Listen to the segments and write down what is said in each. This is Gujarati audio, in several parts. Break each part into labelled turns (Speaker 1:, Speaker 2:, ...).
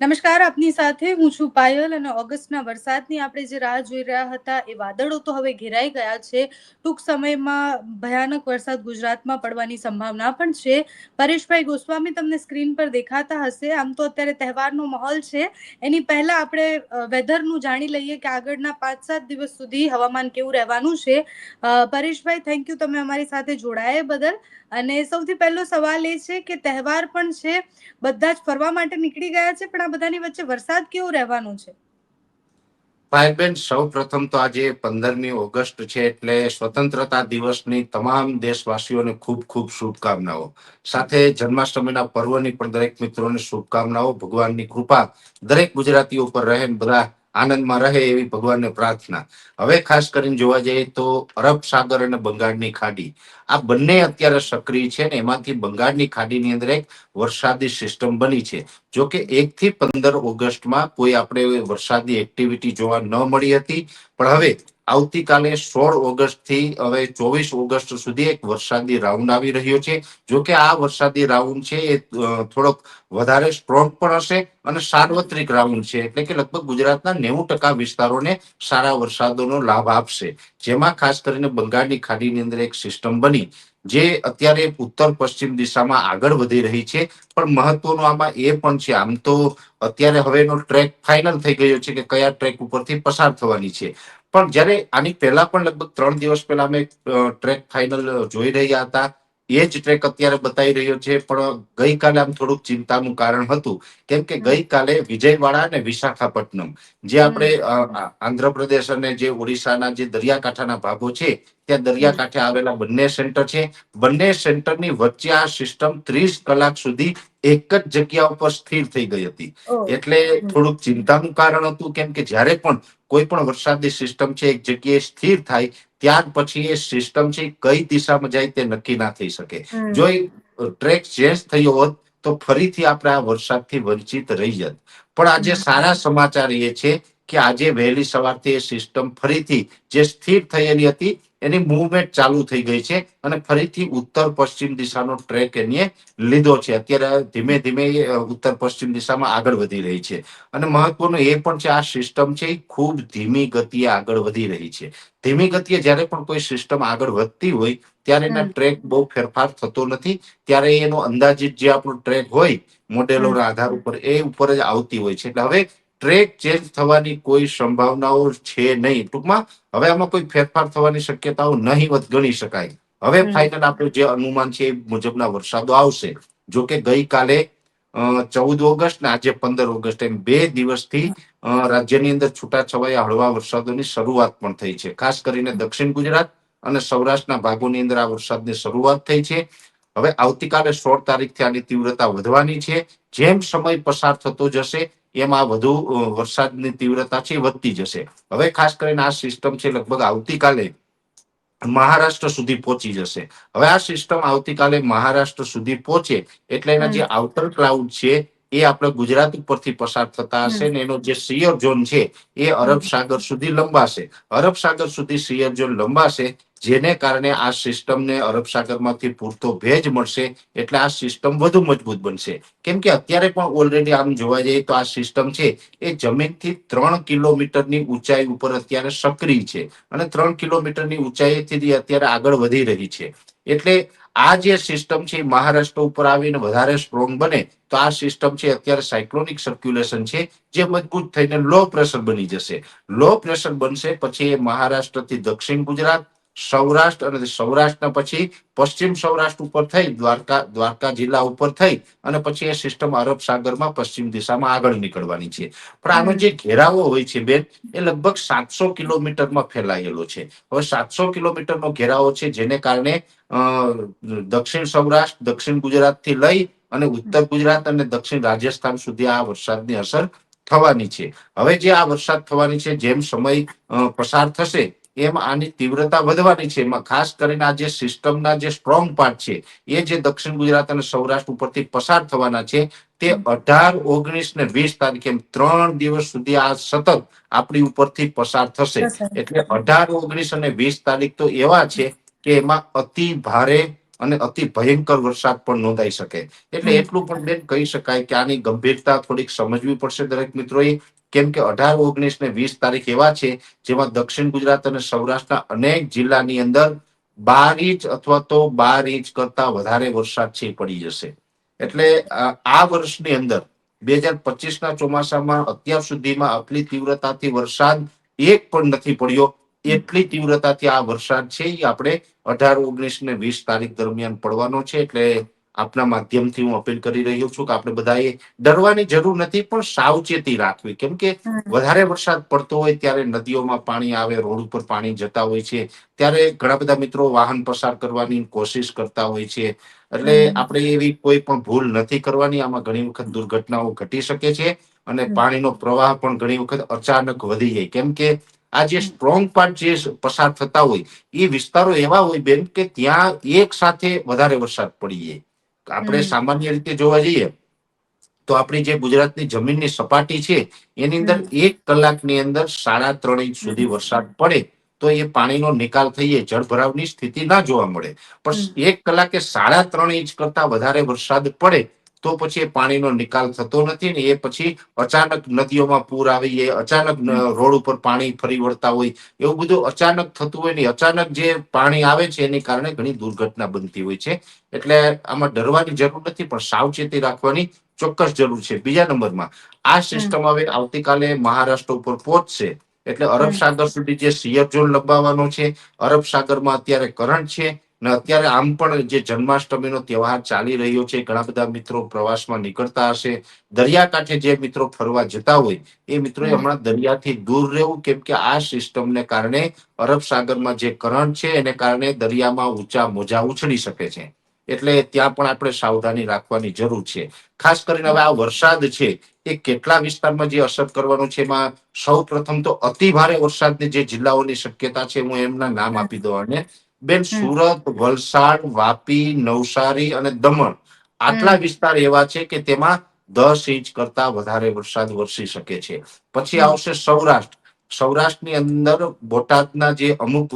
Speaker 1: નમસ્કાર, આપની સાથે હું છું પાયલ અને ઓગસ્ટના વરસાદની આપણે જે રાહ જોઈ રહ્યા હતા એ વાદળો તો હવે ઘેરાઈ ગયા છે. ટૂંક સમયમાં ભયાનક વરસાદ ગુજરાતમાં પડવાની સંભાવના પણ છે. પરેશભાઈ ગોસ્વામી તમને સ્ક્રીન પર દેખાતા હશે. આમ તો અત્યારે તહેવારનો માહોલ છે. એની પહેલા આપણે વેધરનું જાણી લઈએ કે આગળના પાંચ સાત દિવસ સુધી હવામાન કેવું રહેવાનું છે. પરેશભાઈ થેન્ક યુ તમે અમારી સાથે જોડાયા બદલ. અને સૌથી પહેલો સવાલ એ છે કે તહેવાર પણ છે. બધા જ ફરવા માટે નીકળી ગયા છે, પણ આ બધાની વચ્ચે વરસાદ કેવો રહેવાનો છે?
Speaker 2: ભાઈબેન, સૌ પ્રથમ તો આજે પંદરમી ઓગસ્ટ છે એટલે સ્વતંત્રતા દિવસની તમામ દેશવાસીઓને ખૂબ ખૂબ શુભકામનાઓ. સાથે જન્માષ્ટમીના પર્વની પણ દરેક મિત્રોને શુભકામનાઓ, ભગવાનની કૃપા. દરેક ગુજરાતીઓ પર રહે બધા આનંદમાં રહે એવી ભગવાનને પ્રાર્થના. હવે ખાસ કરીને જોવા જઈએ તો અરબ સાગર અને બંગાળની ખાડી. આ બંને અત્યારે સક્રિય છે ને એમાંથી બંગાળની ખાડીની અંદર એક વરસાદી સિસ્ટમ બની છે. જો કે એક થી પંદર ઓગસ્ટમાં કોઈ આપણે વરસાદી એક્ટિવિટી જોવા ન મળી હતી. પણ હવે આવતીકાલે સોળ ઓગસ્ટથી હવે ચોવીસ ઓગસ્ટ સુધી એક વરસાદી રાઉન્ડ આવી રહ્યો છે. જો કે આ વરસાદી રાઉન્ડ છે એ થોડોક વધારે સ્ટ્રોંગ પણ હશે અને સાર્વત્રિક રાઉન્ડ છે એટલે કે લગભગ ગુજરાતના નેવું ટકા વિસ્તારોને સારા વરસાદોનો લાભ આપશે. જેમાં ખાસ કરીને બંગાળની ખાડીની અંદર એક સિસ્ટમ બની, જે અત્યારે ઉત્તર પશ્ચિમ દિશામાં આગળ વધી રહી છે. પણ મહત્વનું આમાં એ પણ છે, આમ તો અત્યારે હવેનો ટ્રેક ફાઇનલ થઈ ગયો છે કે કયા ટ્રેક ઉપરથી પસાર થવાની છે. પણ જ્યારે આની પહેલા પણ લગભગ ત્રણ દિવસ પહેલા અમે ટ્રેક ફાઇનલ જોઈ રહ્યા હતા. એ જ ટ્રેક અત્યારે બતાવી રહ્યો છે પણ ગઈકાલે આમ થોડુંક ચિંતાનું કારણ હતું. કેમ કે ગઈકાલે વિજયવાડા અને વિશાખાપટ્ટનમ જે આપણે આંધ્રપ્રદેશ અને જે ઓડિશાના જે દરિયાકાંઠાના ભાગો છે ત્યાં દરિયાકાંઠે આવેલા બંને સેન્ટર છે. બંને સેન્ટરની વચ્ચે આ સિસ્ટમ ત્રીસ કલાક સુધી એક જ જગ્યા ઉપર સ્થિર થઈ ગઈ હતી. એટલે થોડુંક ચિંતાનું કારણ હતું કેમ કે જ્યારે પણ કોઈ પણ વરસાદની સિસ્ટમ છે એક જગ્યાએ સ્થિર થાય ત્યાર પછી એ સિસ્ટમ છે કઈ દિશામાં જાય તે નક્કી ના થઈ શકે. જો એ ટ્રેક ચેન્જ થયો હોત તો ફરીથી આપણે આ વરસાદથી વંચિત રહી જત. પણ આજે સારા સમાચાર એ છે કે આજે વહેલી સવારથી એ સિસ્ટમ ફરીથી જે સ્થિર થયેલી હતી એની મૂવમેન્ટ ચાલુ થઈ ગઈ છે અને ફરીથી ઉત્તર પશ્ચિમ દિશાનો ટ્રેક એની લીધો છે. અત્યારે ધીમે ધીમે ઉત્તર પશ્ચિમ દિશામાં આગળ વધી રહી છે. અને મહત્વનું એ પણ છે આ સિસ્ટમ છે એ ખૂબ ધીમી ગતિએ આગળ વધી રહી છે. ધીમી ગતિએ જ્યારે પણ કોઈ સિસ્ટમ આગળ વધતી હોય ત્યારે એના ટ્રેક બહુ ફેરફાર થતો નથી. ત્યારે એનો અંદાજિત જે આપણો ટ્રેક હોય મોડેલોના આધાર ઉપર એ ઉપર જ આવતી હોય છે. એટલે હવે ટ્રેક ચેન્જ થવાની કોઈ સંભાવનાઓ છે નહીં. ટૂંકમાં હવે આમાં કોઈ ફેરફાર થવાની શક્યતાઓ નહીવત ગણી શકાય. હવે ફાઇનલ આપણું જે અનુમાન છે એ મુજબના વરસાદો આવશે. જો કે ગઈકાલે ચૌદ ઓગસ્ટ ને આજે પંદર ઓગસ્ટ એમ બે દિવસથી રાજ્યની અંદર છૂટાછવાયા હળવા વરસાદોની શરૂઆત પણ થઈ છે. ખાસ કરીને દક્ષિણ ગુજરાત અને સૌરાષ્ટ્રના ભાગોની અંદર આ વરસાદની શરૂઆત થઈ છે. હવે આવતીકાલે સોળ તારીખથી આની તીવ્રતા વધવાની છે. જેમ સમય પસાર થતો જશે એમાં વધુ વરસાદની તીવ્રતા છે વધતી જશે. હવે ખાસ કરીને આ સિસ્ટમ છે લગભગ આવતીકાલે મહારાષ્ટ્ર સુધી પહોંચી જશે. હવે આ સિસ્ટમ આવતીકાલે મહારાષ્ટ્ર સુધી પહોંચે એટલે એના જે આઉટર ક્લાઉડ છે એ આપણે ગુજરાત ઉપરથી પસાર થતા હશે ને એનો જે સિયર ઝોન છે એ અરબ સાગર સુધી લંબાશે. અરબ સાગર સુધી સિયર ઝોન લંબાશે જેને કારણે આ સિસ્ટમને અરબ સાગરમાંથી પૂરતો ભેજ મળશે, એટલે આ સિસ્ટમ વધુ મજબૂત બનશે. કેમ કે અત્યારે પણ ઓલરેડી આમ જોવા જઈએ તો આ સિસ્ટમ છે, એ જમીનથી ત્રણ કિલોમીટરની ઊંચાઈ ઉપર અત્યારે સક્રિય છે અને ત્રણ કિલોમીટરની ઊંચાઈથી અત્યારે આગળ વધી રહી છે. એટલે આ જે સિસ્ટમ છે મહારાષ્ટ્ર ઉપર આવીને વધારે સ્ટ્રોંગ બને, તો આ સિસ્ટમ છે અત્યારે સાયક્લોનિક સર્ક્યુલેશન છે, જે મજબૂત થઈને લો પ્રેશર બની જશે. લો પ્રેશર બનશે, પછી એ મહારાષ્ટ્રથી દક્ષિણ ગુજરાત સૌરાષ્ટ્ર અને સૌરાષ્ટ્રના પછી પશ્ચિમ સૌરાષ્ટ્ર ઉપર થઈ દ્વારકા દ્વારકા જિલ્લા ઉપર થઈ અને પછી એ સિસ્ટમ અરબ સાગરમાં પશ્ચિમ દિશામાં આગળ નીકળવાની છે. પણ આનો જે ઘેરાવો હોય છે બેન એ લગભગ સાતસો કિલોમીટરમાં ફેલાયેલો છે. હવે સાતસો કિલોમીટરનો ઘેરાવો છે જેને કારણે દક્ષિણ સૌરાષ્ટ્ર દક્ષિણ ગુજરાતથી લઈ અને ઉત્તર ગુજરાત અને દક્ષિણ રાજસ્થાન સુધી આ વરસાદની અસર થવાની છે. હવે જે આ વરસાદ થવાની છે જેમ સમય પસાર થશે એમ આની તીવ્રતા વધવાની છે. એમાં ખાસ કરીને આ જે સિસ્ટમના જે સ્ટ્રોંગ પાર્ટ છે એ જે દક્ષિણ ગુજરાત અને સૌરાષ્ટ્ર ઉપરથી પસાર થવાના છે તે અઢાર ઓગણીસ ને વીસ તારીખે એમ ત્રણ દિવસ સુધી આ સતત આપણી ઉપરથી પસાર થશે.
Speaker 1: થશે.
Speaker 2: એટલે અઢાર ઓગણીસ અને વીસ તારીખ તો એવા છે કે એમાં અતિ ભારે અને અતિ ભયંકર વરસાદ પણ નોંધાઈ શકે. એટલે એટલું પણ બેન કહી શકાય કે આની ગંભીરતા થોડીક સમજવી પડશે દરેક મિત્રોએ. કેમ કે અઢાર ઓગણીસ ને વીસ તારીખ એવા છે જેમાં દક્ષિણ ગુજરાત અને સૌરાષ્ટ્રના અનેક જિલ્લાની અંદર બાર ઇંચ અથવા તો બાર ઇંચ કરતા વધારે વરસાદ છે પડી જશે. એટલે આ વર્ષની અંદર બે હજાર પચીસ ના ચોમાસામાં અત્યાર સુધીમાં આટલી તીવ્રતાથી વરસાદ એક પણ નથી પડ્યો. એટલી તીવ્રતાથી આ વરસાદ છે એ આપણે અઢાર ઓગણીસ ને વીસ તારીખ દરમિયાન પડવાનો છે. એટલે આપના માધ્યમથી હું અપીલ કરી રહ્યો છું કે આપણે બધાએ ડરવાની જરૂર નથી પણ સાવચેતી રાખવી. કેમ કે વધારે વરસાદ પડતો હોય ત્યારે નદીઓમાં પાણી આવે રોડ ઉપર પાણી જતા હોય છે. ત્યારે ઘણા બધા મિત્રો વાહન પસાર કરવાની કોશિશ કરતા હોય છે. એટલે આપણે એવી કોઈ પણ ભૂલ નથી કરવાની. આમાં ઘણી વખત દુર્ઘટનાઓ ઘટી શકે છે અને પાણીનો પ્રવાહ પણ ઘણી વખત અચાનક વધી જાય. કેમ કે આ જે સ્ટ્રોંગ પાર્ટ જે પસાર થતા હોય એ વિસ્તારો એવા હોય બેન કે ત્યાં એક સાથે વધારે વરસાદ પડી જાય. આપણે સામાન્ય રીતે જોવા જઈએ તો આપણી જે ગુજરાતની જમીનની સપાટી છે એની અંદર એક કલાકની અંદર સાડા ત્રણ ઇંચ સુધી વરસાદ પડે તો એ પાણીનો નિકાલ થઈએ જળભરાવની સ્થિતિ ના જોવા મળે. પણ એક કલાકે સાડા ત્રણ ઇંચ કરતા વધારે વરસાદ પડે તો પછી એ પાણીનો નિકાલ થતો નથી ને એ પછી અચાનક નદીઓમાં પૂર આવી જાય અચાનક રોડ ઉપર પાણી ફરી વળતા હોય એવું બધું અચાનક થતું હોય ને અચાનક જે પાણી આવે છે એની કારણે ઘણી દુર્ઘટના બનતી હોય છે. એટલે આમાં ડરવાની જરૂર નથી પણ સાવચેતી રાખવાની ચોક્કસ જરૂર છે. બીજા નંબરમાં આ સિસ્ટમ હવે આવતીકાલે મહારાષ્ટ્ર ઉપર પહોંચશે. એટલે અરબ સાગર સુધી જે સિયર ઝોન લંબાવવાનો છે અરબ સાગરમાં અત્યારે કરંટ છે ને અત્યારે આમ પણ જે જન્માષ્ટમીનો તહેવાર ચાલી રહ્યો છે ઘણા બધા મિત્રો પ્રવાસમાં નીકળતા હશે. દરિયાકાંઠે જે મિત્રો ફરવા જતા હોય એ મિત્રોએ હમણાં દરિયાથી દૂર રહેવું કેમ કે આ સિસ્ટમને કારણે અરબ સાગરમાં જે કરંટ છે એને કારણે દરિયામાં ઊંચા મોજા ઉછળી શકે છે. એટલે ત્યાં પણ આપણે સાવધાની રાખવાની જરૂર છે. ખાસ કરીને હવે આ વરસાદ છે એ કેટલા વિસ્તારમાં જે અસર કરવાનું છે એમાં સૌ પ્રથમ તો અતિ ભારે વરસાદની જે જિલ્લાઓની શક્યતા છે હું એમના નામ આપી દઉં અને બેન સુરત વલસાડ વાપી નવસારી અને દમણ આટલા વિસ્તાર એવા છે કે તેમાં દસ ઇંચ કરતા વધારે વરસાદ વરસી શકે છે. પછી આવશે સૌરાષ્ટ્ર. સૌરાષ્ટ્રની અંદર બોટાદના જે અમુક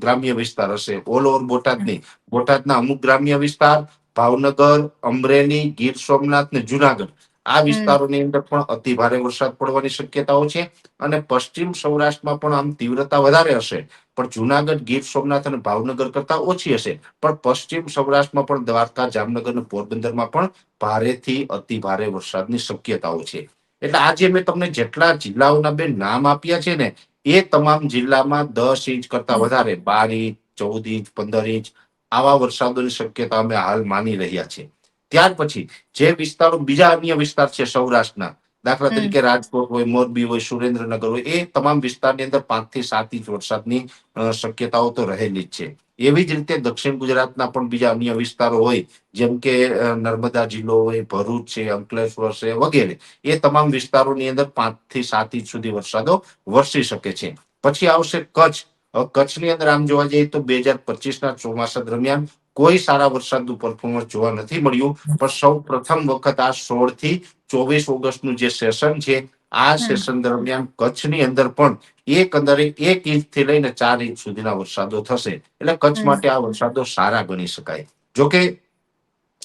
Speaker 2: ગ્રામ્ય વિસ્તાર હશે ઓલ ઓવર બોટાદની બોટાદના અમુક ગ્રામ્ય વિસ્તાર ભાવનગર અમરેલી ગીર સોમનાથ ને જુનાગઢ આ વિસ્તારોની અંદર પણ અતિ ભારે વરસાદ પડવાની શક્યતાઓ છે અને પશ્ચિમ સૌરાષ્ટ્રમાં પણ આમ તીવ્રતા વધારે હશે. પણ જુનાગઢ ગીર સોમનાથ અને ભાવનગર કરતા ઓછી હશે. પણ પશ્ચિમ સૌરાષ્ટ્રમાં પણ દ્વારકા જામનગર અને પોરબંદરમાં પણ ભારેથી અતિ ભારે વરસાદની શક્યતાઓ છે. એટલે આજે મેં તમને જેટલા જિલ્લાઓના બે નામ આપ્યા છે ને એ તમામ જિલ્લામાં દસ ઇંચ કરતા વધારે બાર ઇંચ ચૌદ ઇંચ પંદર ઇંચ આવા વરસાદોની શક્યતા અમે હાલ માની રહ્યા છીએ ત્યાર પછી જે વિસ્તારો બીજા અન્ય વિસ્તાર છે સૌરાષ્ટ્રના દાખલા તરીકે રાજકોટ હોય મોરબી હોય સુરેન્દ્રનગર હોય એ તમામ વિસ્તારની અંદર પાંચથી સાત ઇંચ વરસાદની શક્યતાઓ તો રહેલી જ છે. એવી જ રીતે દક્ષિણ ગુજરાતના પણ બીજા અન્ય વિસ્તારો હોય જેમ કે નર્મદા જિલ્લો હોય ભરૂચ છે અંકલેશ્વર છે વગેરે એ તમામ વિસ્તારોની અંદર પાંચથી સાત ઇંચ સુધી વરસાદો વરસી શકે છે. પછી આવશે કચ્છ. કચ્છની અંદર આમ જોવા જઈએ તો બે હજાર પચીસ ના ચોમાસા દરમિયાન કોઈ સારા વરસાદનું પરફોર્મન્સ જોવા નથી મળ્યું. પણ સૌ પ્રથમ વખત આ સોળથી ચોવીસ ઓગસ્ટનું જે સેશન છે આ સેશન દરમિયાન કચ્છની અંદર પણ એક અંદરે એક ઇંચથી લઈને ચાર ઇંચ સુધીના વરસાદો થશે. એટલે કચ્છ માટે આ વરસાદો સારા ગણી શકાય. જોકે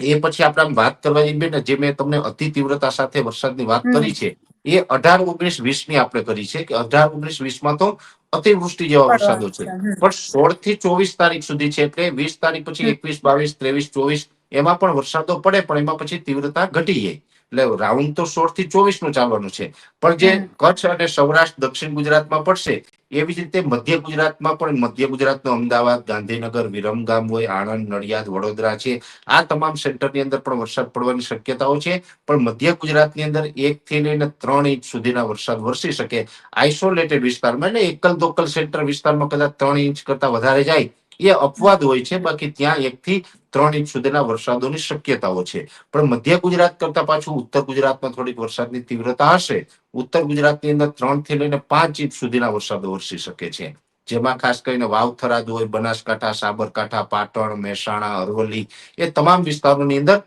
Speaker 2: એ પછી આપણે આમ વાત કરવા જઈએ ને જે મેં તમને અતિ તીવ્રતા સાથે વરસાદની વાત કરી છે એ અઢાર ઓગણીસ વીસની આપણે કરી છે કે અઢાર ઓગણીસ વીસમાં તો અતિવૃષ્ટિ જેવા વરસાદો છે. પણ સોળથી ચોવીસ તારીખ સુધી છે એટલે વીસ તારીખ પછી એકવીસ બાવીસ ત્રેવીસ ચોવીસ એમાં પણ વરસાદો પડે પણ એમાં પછી તીવ્રતા ઘટી જાય. એટલે રાઉન્ડ તો સોળથી ચોવીસનું ચાલવાનું છે. પણ જે કચ્છ અને સૌરાષ્ટ્ર દક્ષિણ ગુજરાતમાં પડશે એવી જ રીતે મધ્ય ગુજરાતમાં પણ મધ્ય ગુજરાતનો અમદાવાદ ગાંધીનગર વિરમગામ હોય આણંદ નડિયાદ વડોદરા છે. આ તમામ સેન્ટરની અંદર પણ વરસાદ પડવાની શક્યતાઓ છે. પણ મધ્ય ગુજરાતની અંદર એક થી લઈને ત્રણ ઇંચ સુધીના વરસાદ વરસી શકે. આઇસોલેટેડ વિસ્તારમાં એટલે એકલ દોકલ સેન્ટર વિસ્તારમાં કદાચ ત્રણ ઇંચ કરતા વધારે જાય એ અપવાદ હોય છે, બાકી ત્યાં એક થી ત્રણ ઇંચ સુધીના વરસાદોની શક્યતાઓ છે. પણ મધ્ય ગુજરાત કરતા પાછું ઉત્તર ગુજરાતમાં થોડીક વરસાદની તીવ્રતા હશે. ઉત્તર ગુજરાતની અંદર ત્રણથી લઈને પાંચ ઇંચ સુધીના વરસાદો વરસી શકે છે. જેમાં ખાસ કરીને વાવથરાદ હોય, બનાસકાંઠા, સાબરકાંઠા, પાટણ, મહેસાણા, અરવલ્લી એ તમામ વિસ્તારોની અંદર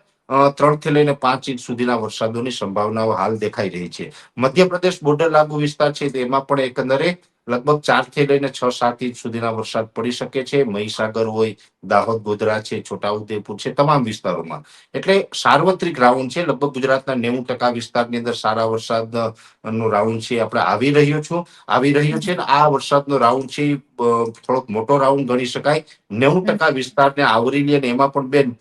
Speaker 2: ત્રણથી લઈને પાંચ ઇંચ સુધીના વરસાદોની સંભાવનાઓ હાલ દેખાઈ રહી છે. મધ્યપ્રદેશ બોર્ડર લાગુ વિસ્તાર છે તેમાં પણ એકંદરે લગભગ ચારથી લઈને છ, સાત ઇંચ સુધીના વરસાદ પડી શકે છે. મહીસાગર હોય, દાહોદ, ગોધરા છે, છોટાઉદેપુર છે, તમામ વિસ્તારોમાં. એટલે સાર્વત્રિક રાઉન્ડ છે. લગભગ ગુજરાતના નેવું ટકા વિસ્તારની અંદર સારા વરસાદ નો રાઉન્ડ છે. આપણે આવી રહ્યો છું. આવી રહ્યો છે ને આ વરસાદનો રાઉન્ડ છે થોડોક મોટો રાઉન્ડ ગણી શકાય. નેવું ટકા વિસ્તારને આવરી લે એમાં પણ બેન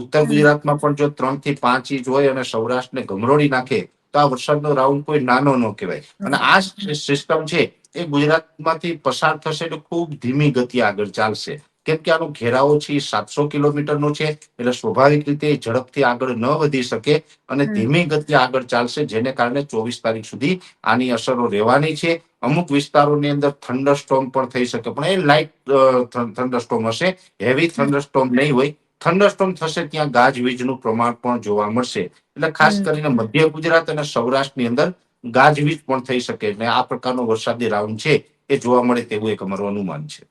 Speaker 2: ઉત્તર ગુજરાતમાં પણ જો ત્રણથી પાંચ ઇંચ હોય અને સૌરાષ્ટ્રને ગમરોડી નાખે, તો આ વરસાદનો રાઉન્ડ કોઈ નાનો ન કહેવાય. અને આ સિસ્ટમ છે એ ગુજરાતમાંથી પસાર થશે એટલે ખૂબ ધીમી ગતિ આગળ ચાલશે. કેમ કે આનો ઘેરાવો છે સાતસો કિલોમીટરનો છે એટલે સ્વાભાવિક રીતે એ ઝડપથી આગળ ન વધી શકે અને ધીમી ગતિ આગળ ચાલશે જેને કારણે ચોવીસ તારીખ સુધી આની અસરો રહેવાની છે. અમુક વિસ્તારોની અંદર થંડરસ્ટોમ પણ થઈ શકે પણ એ લાઇટ થંડરસ્ટોમ હશે. હેવી થંડરસ્ટોમ નહીં હોય. થંડરસ્ટોમ થશે ત્યાં ગાજવીજનું પ્રમાણ પણ જોવા મળશે. એટલે ખાસ કરીને મધ્ય ગુજરાત અને સૌરાષ્ટ્રની અંદર ગાજવીજ પણ થઈ શકે એટલે આ પ્રકારનો વરસાદી રાઉન્ડ છે એ જોવા મળે તેવું એક અમારું અનુમાન છે.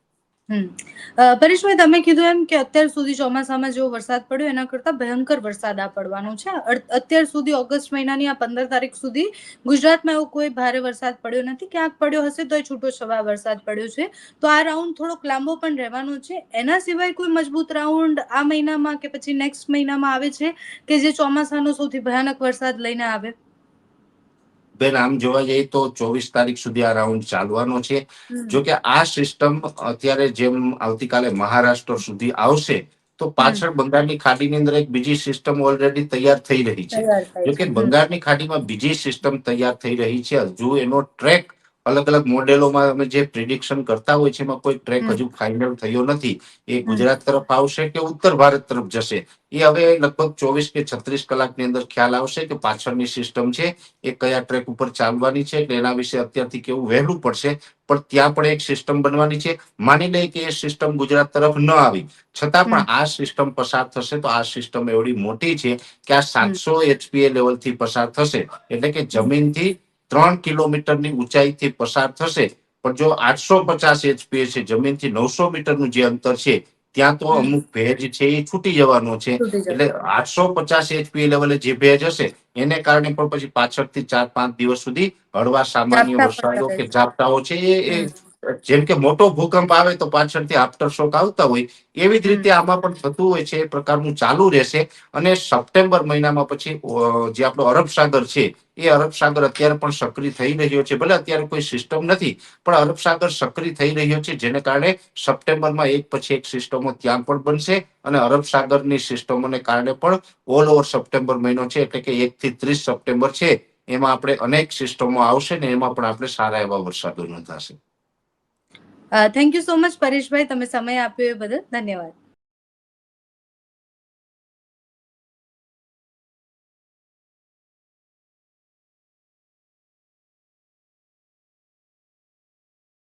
Speaker 1: પરેશભાઈ, તમે કીધું એમ કે અત્યાર સુધી ચોમાસામાં જેવો વરસાદ પડ્યો, એના કરતા ભયંકર વરસાદ આ પડવાનો છે. અત્યાર સુધી ઓગસ્ટ મહિનાની આ પંદર તારીખ સુધી ગુજરાતમાં એવો કોઈ ભારે વરસાદ પડ્યો નથી. ક્યાંક પડ્યો હશે તો છૂટો છવા વરસાદ પડ્યો છે. તો આ રાઉન્ડ થોડોક લાંબો પણ રહેવાનો છે. એના સિવાય કોઈ મજબૂત રાઉન્ડ આ મહિનામાં કે પછી નેક્સ્ટ મહિનામાં આવે છે કે જે ચોમાસાનો સૌથી ભયાનક વરસાદ લઈને આવે?
Speaker 2: બેન આમ જોવા જઈએ તો ચોવીસ તારીખ સુધી આ રાઉન્ડ ચાલવાનો છે. જો કે આ સિસ્ટમ અત્યારે જેમ આવતીકાલે મહારાષ્ટ્ર સુધી આવશે તો પાછળ બંગાળની ખાડીની અંદર એક બીજી સિસ્ટમ ઓલરેડી તૈયાર થઈ રહી છે. જો કે બંગાળની ખાડીમાં બીજી સિસ્ટમ તૈયાર થઈ રહી છે. હજુ એનો ટ્રેક અલગ અલગ મોડેલોમાં અમે જે પ્રિડિક્શન કરતા હોય છે એમાં કોઈ ટ્રેક હજુ ફાઇનલ થયો નથી. એ ગુજરાત તરફ આવશે કે ઉત્તર ભારત તરફ જશે? એ હવે લગભગ ચોવીસ કે છત્રીસ કલાકની અંદર ખ્યાલ આવશે કે પાછળની સિસ્ટમ છે એ કયા ટ્રેક ઉપર ચાલવાની છે એટલે એના વિશે અત્યારથી કેવું વહેલું પડશે પણ ત્યાં પણ એક સિસ્ટમ બનવાની છે. માની લઈએ કે એ સિસ્ટમ ગુજરાત તરફ ન આવી. છતાં પણ આ સિસ્ટમ પસાર થશે તો આ સિસ્ટમ એવડી મોટી છે કે આ સાતસો એચપીએ લેવલથી પસાર થશે. એટલે કે જમીનથી ત્રણ કિલોમીટરની ઊંચાઈથી પસાર થશે. પણ જો આઠસો પચાસ એચપીએ છે જમીનથી નવસો મીટરનું જે અંતર છે ત્યાં તો અમુક ભેજ છે એ છૂટી જવાનો છે. એટલે આઠસો પચાસ એચપી લેવલે જે ભેજ હશે એને કારણે પણ પછી પાછળથી ચાર પાંચ દિવસ સુધી હળવા સામાન્ય વરસાદો કે. ઝાપટાઓ છે એ જેમ કે મોટો ભૂકંપ આવે તો પાછળથી આફ્ટર શોક આવતા હોય એવી જ રીતે આમાં પણ થતું હોય છે એ પ્રકારનું ચાલુ રહેશે. અને સપ્ટેમ્બર મહિનામાં પછી જે આપણો અરબ સાગર છે એ અરબ સાગર અત્યારે પણ સક્રિય થઈ રહ્યો છે. ભલે અત્યારે કોઈ સિસ્ટમ નથી પણ અરબ સાગર સક્રિય થઈ રહ્યો છે જેને કારણે સપ્ટેમ્બરમાં એક પછી એક સિસ્ટમો ત્યાં પણ બનશે અને અરબ સાગરની સિસ્ટમોને કારણે પણ ઓલ ઓવર સપ્ટેમ્બર મહિનો છે એટલે કે એક થી ત્રીસ સપ્ટેમ્બર છે એમાં આપણે અનેક સિસ્ટમો આવશે ને એમાં પણ આપણે સારા એવા વરસાદો નોંધાશે.
Speaker 1: Thank you so much Pareshbhai તમે સમય આપ્યો એ બદલ. ધન્યવાદ.